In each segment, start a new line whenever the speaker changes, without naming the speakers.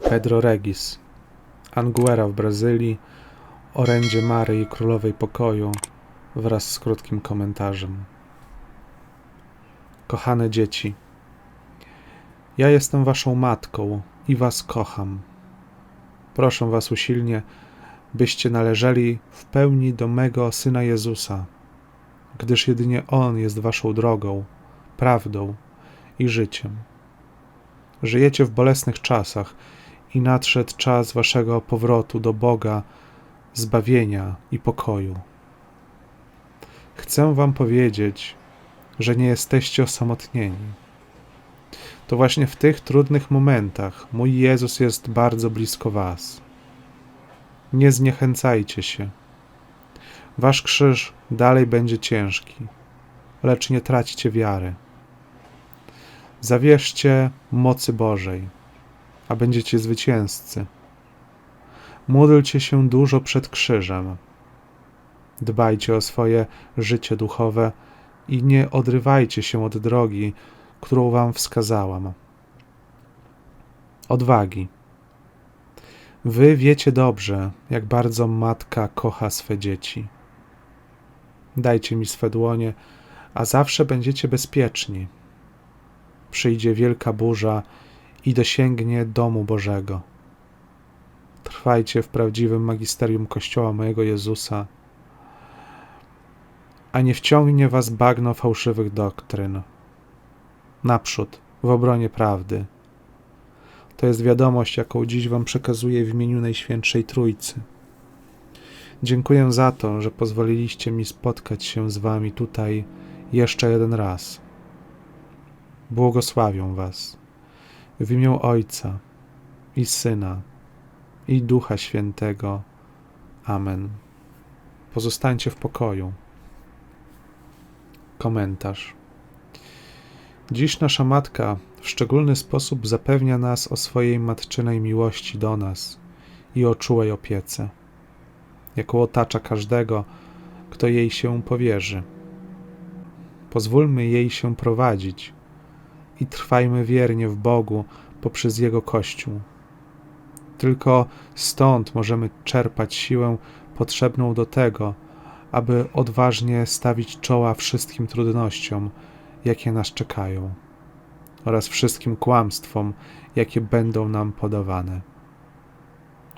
Pedro Regis, Anguera w Brazylii, orędzie Maryi Królowej Pokoju wraz z krótkim komentarzem. Kochane dzieci, ja jestem waszą matką i was kocham. Proszę was usilnie, byście należeli w pełni do mego Syna Jezusa, gdyż jedynie On jest waszą drogą, prawdą i życiem. Żyjecie w bolesnych czasach i nadszedł czas waszego powrotu do Boga, zbawienia i pokoju. Chcę wam powiedzieć, że nie jesteście osamotnieni. To właśnie w tych trudnych momentach mój Jezus jest bardzo blisko was. Nie zniechęcajcie się. Wasz krzyż dalej będzie ciężki, lecz nie traćcie wiary. Zawierzcie mocy Bożej, a będziecie zwycięzcy. Módlcie się dużo przed krzyżem. Dbajcie o swoje życie duchowe i nie odrywajcie się od drogi, którą wam wskazałam. Odwagi. Wy wiecie dobrze, jak bardzo matka kocha swe dzieci. Dajcie mi swe dłonie, a zawsze będziecie bezpieczni. Przyjdzie wielka burza i dosięgnie domu Bożego. Trwajcie w prawdziwym magisterium Kościoła mojego Jezusa, a nie wciągnie was bagno fałszywych doktryn. Naprzód, w obronie prawdy. To jest wiadomość, jaką dziś Wam przekazuję w imieniu Najświętszej Trójcy. Dziękuję za to, że pozwoliliście mi spotkać się z Wami tutaj jeszcze jeden raz. Błogosławią Was w imię Ojca i Syna i Ducha Świętego. Amen. Pozostańcie w pokoju. Komentarz. Dziś nasza Matka w szczególny sposób zapewnia nas o swojej matczynej miłości do nas i o czułej opiece, jaką otacza każdego, kto jej się powierzy. Pozwólmy jej się prowadzić i trwajmy wiernie w Bogu poprzez Jego Kościół. Tylko stąd możemy czerpać siłę potrzebną do tego, aby odważnie stawić czoła wszystkim trudnościom, jakie nas czekają, oraz wszystkim kłamstwom, jakie będą nam podawane.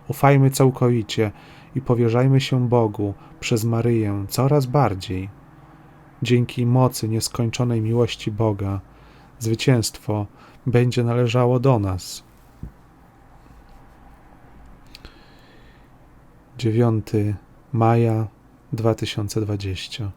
Ufajmy całkowicie i powierzajmy się Bogu przez Maryję coraz bardziej. Dzięki mocy nieskończonej miłości Boga, zwycięstwo będzie należało do nas. 9 maja 2020